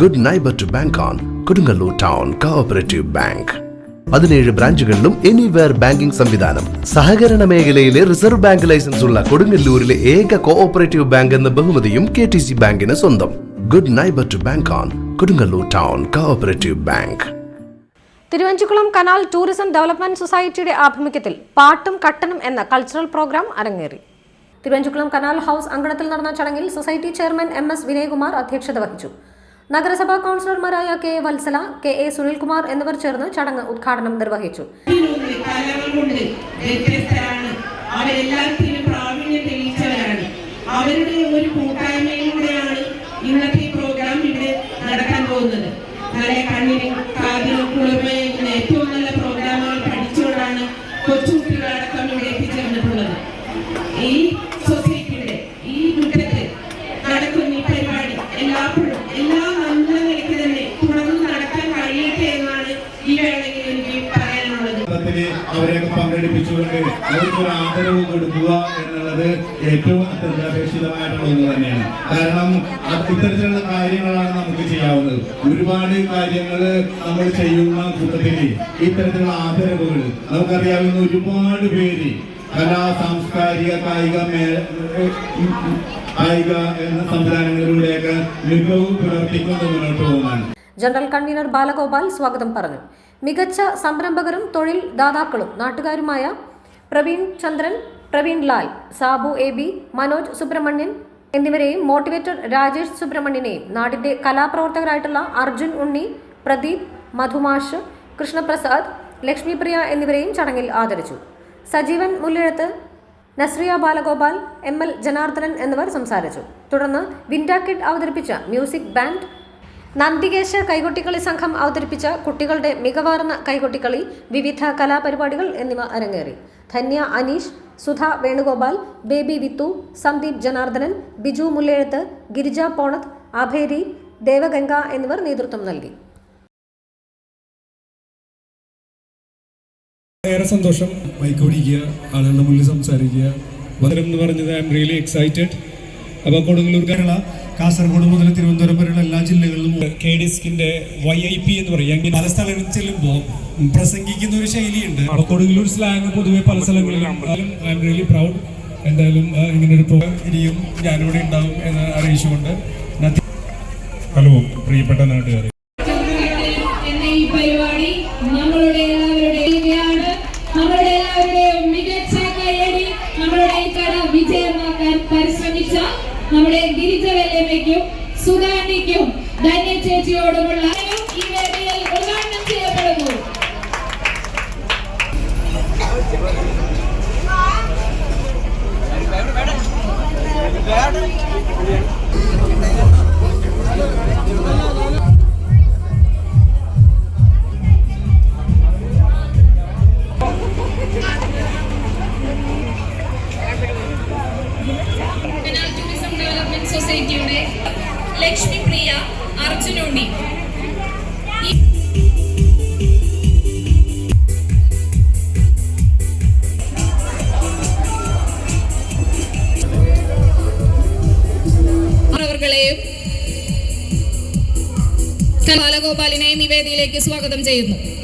Good neighbour to bank on Kodungallur town cooperative bank പതിനേഴ് ബ്രാഞ്ചുകളിലും anywhere banking സംവിധാനം. സഹകരണ മേഖലയിലെ റിസർവ് ബാങ്ക് ലൈസൻസ് ഉള്ള കൊടുങ്ങല്ലൂരിലെ ഏക കോഓപ്പറേറ്റീവ് ബാങ്ക് എന്ന ബഹുമതിയും കെ ടി സി ബാങ്കിന് സ്വന്തം. Good neighbour to bank on Kodungallur town cooperative bank Thiruvanchikulam canal tourism development സൊസൈറ്റിയുടെ ആഭിമുഖ്യത്തിൽ പാട്ടും കട്ടനും എന്ന കൾച്ചറൽ പ്രോഗ്രാം അരങ്ങേറി. തിരുവഞ്ചിക്കുളം കനാൽ ഹൗസ് അങ്കണത്തിൽ നടന്ന ചടങ്ങിൽ society chairman M S Vinayakumar അധ്യക്ഷത വഹിച്ചു. നഗരസഭാ കൗൺസിലർമാരായ K Vatsala K A Sunilkumar എന്നിവർ ചേർന്ന് ചടങ്ങ് ഉദ്ഘാടനം നിർവഹിച്ചു. പങ്കെടുപ്പിച്ചുകൊണ്ട് അവർക്ക് ഒരു ആദരവ് കൊടുക്കുക എന്നുള്ളത് ഏറ്റവും അത്യന്താപേക്ഷിതമായിട്ടുള്ള ഒന്ന് തന്നെയാണ്. കാരണം ഇത്തരത്തിലുള്ള കാര്യങ്ങളാണ് നമുക്ക് ചെയ്യാവുന്നത്. ഒരുപാട് കാര്യങ്ങൾ നമ്മൾ ചെയ്യുന്ന കൂട്ടത്തിൽ ഇത്തരത്തിലുള്ള ആദരവുകൾ നമുക്കറിയാവുന്ന ഒരുപാട് പേര് കലാ സാംസ്കാരിക കായിക മേ കായിക സംവിധാനങ്ങളിലൂടെയൊക്കെ മികവ് പ്രവർത്തിക്കുന്നത് മുന്നോട്ട് പോകുന്നതാണ്. ജനറൽ കൺവീനർ ബാലഗോപാൽ സ്വാഗതം പറഞ്ഞു. മികച്ച സംരംഭകരും തൊഴിൽ ദാതാക്കളും നാട്ടുകാരുമായ പ്രവീൺ ചന്ദ്രൻ പ്രവീൺ ലാൽ സാബു എ ബി മനോജ് സുബ്രഹ്മണ്യൻ എന്നിവരെയും മോട്ടിവേറ്റർ രാജേഷ് സുബ്രഹ്മണ്യനെയും നാടിന്റെ കലാപ്രവർത്തകരായിട്ടുള്ള അർജുൻ ഉണ്ണി പ്രദീപ് മധുമാഷ് കൃഷ്ണപ്രസാദ് ലക്ഷ്മിപ്രിയ എന്നിവരെയും ചടങ്ങിൽ ആദരിച്ചു. സജീവൻ മുല്ലഴത്ത് നസ്രിയ ബാലഗോപാൽ എം എൽ ജനാർദ്ദനൻ എന്നിവർ സംസാരിച്ചു. തുടർന്ന് വിൻഡാക്കിഡ് അവതരിപ്പിച്ച മ്യൂസിക് ബാൻഡ് നന്ദികേശ കൈകൊട്ടിക്കളി സംഘം അവതരിപ്പിച്ച കുട്ടികളുടെ മികവാർന്ന കൈകൊട്ടിക്കളി വിവിധ കലാപരിപാടികൾ എന്നിവ അരങ്ങേറി. ധന്യ അനീഷ് സുധ വേണുഗോപാൽ ബേബി വിത്തു സന്ദീപ് ജനാർദ്ദനൻ ബിജു മുല്ലേഴത്ത് ഗിരിജ പോണത് അഭേരി ദേവഗംഗ എന്നിവർ നേതൃത്വം നൽകി. ഏറെ സന്തോഷം. മൈക്ക് പിടിക്കുക ആളുകളുടെ മുന്നിൽ സംസാരിക്കുക. വരം എന്ന് പറഞ്ഞത് ഐ എം റിയലി എക്സൈറ്റഡ് അപ്പോൾ കൊടുങ്ങല്ലൂർ കേരള. കാസർഗോഡ് മുതൽ തിരുവനന്തപുരം വരെയുള്ള എല്ലാ ജില്ലകളിലും കെ ഡിസ്കിന്റെ വൈ ഐ പി എന്ന് പറയും. പല സ്ഥലങ്ങളിൽ ചെല്ലുമ്പോൾ പ്രസംഗിക്കുന്ന ഒരു ശൈലിയുണ്ട്. അപ്പോൾ കൊടുങ്ങല്ലൂർ സ്ലാങ് പൊതുവെ പല സ്ഥലങ്ങളിലും ഐ എം റിയലി പ്രൗഡ് എന്തായാലും ഇങ്ങനെ ഇങ്ങനൊരു ഇനിയും ഞാനിവിടെ ഉണ്ടാവും എന്ന് അറിയിച്ചുകൊണ്ട് ഹലോ പ്രിയപ്പെട്ട നാട്ടുകാരെ. നമ്മുടെ ഗിരിജ വല്യമ്മയ്ക്കും സുധാനിക്കും ധന്യ ചേച്ചിയോടുമുള്ള ഈ വേദിയിൽ ഉദ്ഘാടനം ചെയ്യപ്പെടുന്നു. ലക്ഷ്മി പ്രിയ അർജുനുണ്ണി. ഉണ്ണി ബാലഗോപാലിനെയും ഈ വേദിയിലേക്ക് സ്വാഗതം ചെയ്യുന്നു.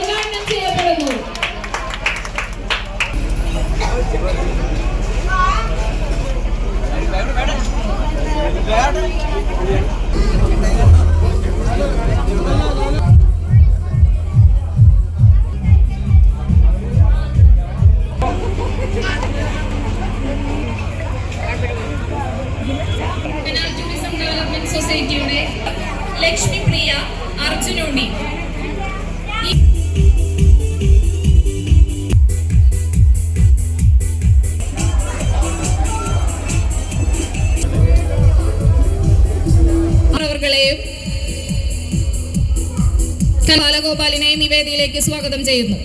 ടൂറിസം ഡെവലപ്മെന്റ് സൊസൈറ്റിയുടെ ലക്ഷ്മിപ്രിയ അർജുനുണ്ണി ഈ നിവേദിയിലേക്ക് സ്വാഗതം ചെയ്യുന്നു.